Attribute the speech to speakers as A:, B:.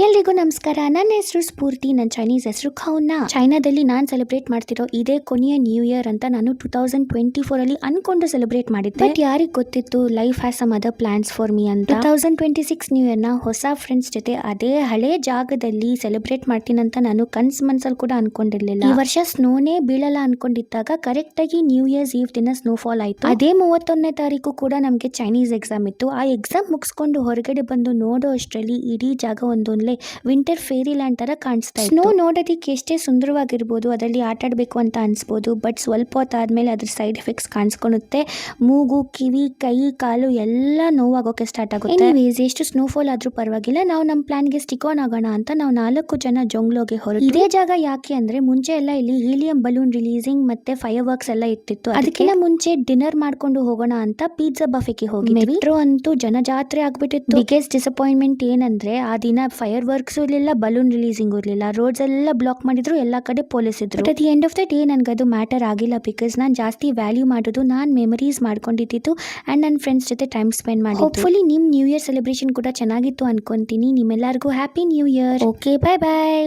A: Y el ಎಲ್ರಿಗೂ ನಮಸ್ಕಾರ. ನನ್ನ ಹೆಸರು ಸ್ಫೂರ್ತಿ, ನನ್ನ ಚೈನೀಸ್ ಹೆಸರು ಖೌನ. ಚೈನಾದಲ್ಲಿ ನಾನು ಸೆಲೆಬ್ರೇಟ್ ಮಾಡ್ತಿರೋ ಇದೇ ಕೊನೆಯ ನ್ಯೂ ಇಯರ್ ಅಂತ ನಾನು ಟೂ ತೌಸಂಡ್ ಟ್ವೆಂಟಿ ಫೋರ್ ಅಲ್ಲಿ ಅನ್ಕೊಂಡು ಸೆಲೆಬ್ರೇಟ್ ಮಾಡಿದ್ದೆ. ಬಟ್ ಯಾರಿಗೆ ಗೊತ್ತಿತ್ತು life has some other plans for me ಅಂತ? Two thousand twenty six new ಇಯರ್ನ ಹೊಸ ಫ್ರೆಂಡ್ಸ್ ಜೊತೆ ಅದೇ ಹಳೆ ಜಾಗದಲ್ಲಿ ಸೆಲೆಬ್ರೇಟ್ ಮಾಡ್ತೀನಿ ಅಂತ ನಾನು ಕನ್ಸ್ ಮನ್ಸಲ್ಲಿ ಕೂಡ ಅನ್ಕೊಂಡಿರ್ಲಿಲ್ಲ. ಈ ವರ್ಷ ಸ್ನೋನೇ ಬೀಳಲ್ಲ ಅನ್ಕೊಂಡಿದ್ದಾಗ ಕರೆಕ್ಟ್ ಆಗಿ ನ್ಯೂ ಇಯರ್ಸ್ ಈವ್ ದಿನ ಸ್ನೋ ಫಾಲ್ ಆಯ್ತು. ಅದೇ ಮೂವತ್ತೊಂದನೇ ತಾರೀಕು ಕೂಡ ನಮಗೆ ಚೈನೀಸ್ ಎಕ್ಸಾಮ್ ಇತ್ತು. ಆ ಎಕ್ಸಾಮ್ ಮುಗಿಸ್ಕೊಂಡು ಹೊರಗಡೆ ಬಂದು ನೋಡೋ ಅಷ್ಟರಲ್ಲಿ ಇಡೀ ಜಾಗ ಒಂದೊಂದ್ಲೆ ವಿಂಟರ್ ಫೇರಿ ಲ್ಯಾಂಡ್ ತರ ಕಾಣಿಸ್ತಾ ಸ್ನೋ ನೋಡೋದಕ್ಕೆ ಎಷ್ಟೇ ಸುಂದರವಾಗಿರ್ಬೋದು ಅದರಲ್ಲಿ ಆಟ ಆಡಬೇಕು ಅಂತ ಅನ್ಸ್ಬೋದು ಬಟ್ ಸ್ವಲ್ಪ ಹೊತ್ತಾದ್ಮೇಲೆ ಅದ್ರ ಸೈಡ್ ಎಫೆಕ್ಟ್ಸ್ ಕಾಣಿಸ್ಕೊಳುತ್ತೆ ಮೂಗು ಕಿವಿ ಕೈ ಕಾಲು ಎಲ್ಲ ನೋವಾಗೋಕೆ ಸ್ಟಾರ್ಟ್ ಆಗುತ್ತೆ. ಎನಿವೇಸ್ ಎಷ್ಟು ಸ್ನೋಫಾಲ್ ಆದ್ರೂ ಪರವಾಗಿಲ್ಲ. ನಾವು ನಮ್ಮ ಪ್ಲಾನ್ಗೆ ಸ್ಟಿಕ್ ಆನ್ ಆಗೋಣ ಅಂತ ನಾವು ನಾಲ್ಕು ಜನ ಜೊಂಗ್ಲೋಗೆ ಹೊರಟು ಇದೇ ಜಾಗ ಯಾಕೆ ಅಂದ್ರೆ ಮುಂಚೆ ಎಲ್ಲ ಇಲ್ಲಿ ಹೀಲಿಯಂ ಬಲೂನ್ ರಿಲೀಸಿಂಗ್ ಮತ್ತೆ ಫೈರ್ ವರ್ಕ್ಸ್ ಎಲ್ಲ ಇರ್ತಿತ್ತು. ಅದಕ್ಕಿಂತ ಮುಂಚೆ ಡಿನ್ನರ್ ಮಾಡ್ಕೊಂಡು ಹೋಗೋಣ ಅಂತ ಪಿಜ್ಜಾ ಬಫೆಗೆ ಹೋಗಿ ಮೆಟ್ರೋ ಅಂತೂ ಜನಜಾತ್ರೆ ಆಗ್ಬಿಟ್ಟಿತ್ತು. ಬಿಗ್ಗೆಸ್ಟ್ ಡಿಸಪಾಯಿಂಟ್ಮೆಂಟ್ ಏನಂದ್ರೆ ಆ ದಿನ ಫೈರ್ ವರ್ಕ್ಸ್ ಇರಲಿಲ್ಲ ಬಲೂನ್ ರಿಲೀಸಿಂಗ್ ಇರಲಿಲ್ಲ. ರೋಡ್ಸ್ ಎಲ್ಲ ಬ್ಲಾಕ್ ಮಾಡಿದ್ರು, ಎಲ್ಲ ಕಡೆ ಪೊಲೀಸ್ ಇದ್ರು. At the end of the day ನನಗೆ ಅದು ಮ್ಯಾಟರ್ ಆಗಿಲ್ಲ ಬಿಕಾಸ್ ನಾನು ಜಾಸ್ತಿ ವ್ಯಾಲ್ಯೂ ಮಾಡೋದು, ನಾನು ಮೆಮರೀಸ್ ಮಾಡ್ಕೊಂಡಿದ್ದು ಆ್ಯಂಡ್ ನನ್ನ ಫ್ರೆಂಡ್ಸ್ ಜೊತೆ ಟೈಮ್ ಸ್ಪೆಂಡ್ ಮಾಡಿ ಹೋಪ್ಫುಲಿ ನಿಮ್ಮ ನ್ಯೂ ಇಯರ್ ಸೆಲೆಬ್ರೇಷನ್ ಕೂಡ ಚೆನ್ನಾಗಿತ್ತು ಅನ್ಕೊಂತೀನಿ. ನಿಮ್ಮೆಲ್ಲರಿಗೂ happy new year okay bye bye